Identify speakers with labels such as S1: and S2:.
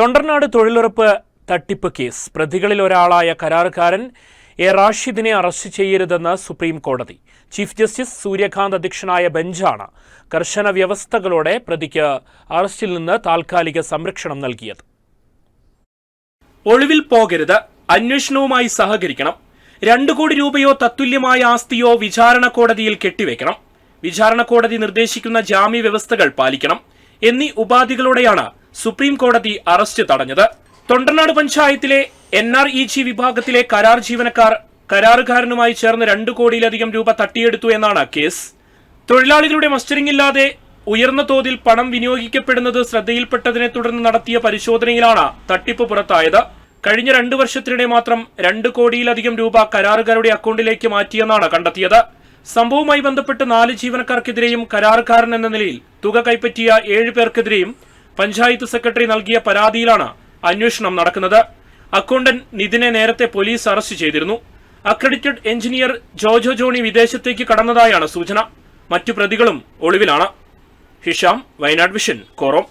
S1: തൊണ്ടർനാട് തൊഴിലുറപ്പ് തട്ടിപ്പ് കേസ്. പ്രതികളിൽ ഒരാളായ കരാറുകാരൻ എ റാഷിദിനെ അറസ്റ്റ് ചെയ്യരുതെന്ന് സുപ്രീം കോടതി ചീഫ് ജസ്റ്റിസ് സൂര്യകാന്ത് അധ്യക്ഷനായ ബെഞ്ചാണ് കർശന വ്യവസ്ഥകളോടെ പ്രതിക്ക് അറസ്റ്റിൽ നിന്ന് താൽക്കാലിക സംരക്ഷണം നൽകിയത്. ഒളിവിൽ പോകരുത്. അന്വേഷണവുമായി സഹകരിക്കണം. രണ്ടു കോടി രൂപയോ തത്തുല്യമായ ആസ്തിയോ വിചാരണ കോടതിയിൽ കെട്ടിവെക്കണം. വിചാരണ കോടതി നിർദ്ദേശിക്കുന്ന ജാമ്യ വ്യവസ്ഥകൾ പാലിക്കണം. എന്നീ ഉപാധികളോടെയാണ് സുപ്രീം കോടതി അറസ്റ്റ് തടഞ്ഞത്. തൊണ്ടനാട് പഞ്ചായത്തിലെ എൻ ആർ ഇ ജി വിഭാഗത്തിലെ കരാർ ജീവനക്കാർ കരാറുകാരനുമായി ചേർന്ന് രണ്ടു കോടിയിലധികം രൂപ തട്ടിയെടുത്തു എന്നാണ് കേസ്. തൊഴിലാളികളുടെ മസ്റ്ററിംഗ് ഇല്ലാതെ ഉയർന്ന തോതിൽ പണം വിനിയോഗിക്കപ്പെടുന്നത് ശ്രദ്ധയിൽപ്പെട്ടതിനെ തുടർന്ന് നടത്തിയ പരിശോധനയിലാണ് തട്ടിപ്പ് പുറത്തായത്. കഴിഞ്ഞ രണ്ടു വർഷത്തിനിടെ മാത്രം രണ്ട് കോടിയിലധികം രൂപ കരാറുകാരുടെ അക്കൗണ്ടിലേക്ക് മാറ്റിയെന്നാണ് കണ്ടെത്തിയത്. സംഭവവുമായി ബന്ധപ്പെട്ട് നാല് ജീവനക്കാർക്കെതിരെയും കരാറുകാരൻ എന്ന നിലയിൽ തുക കൈപ്പറ്റിയ ഏഴ് പേർക്കെതിരെയും പഞ്ചായത്ത് സെക്രട്ടറി നൽകിയ പരാതിയിലാണ് അന്വേഷണം നടക്കുന്നത്. അക്കൗണ്ടന്റ് നിതിനെ നേരത്തെ പോലീസ് അറസ്റ്റ് ചെയ്തിരുന്നു. അക്രഡിറ്റഡ് എഞ്ചിനീയർ ജോജോ ജോണി വിദേശത്തേക്ക് കടന്നതായാണ് സൂചന. മറ്റു പ്രതികളും ഒളിവിലാണ്. Hisham Wayanad vision quorum.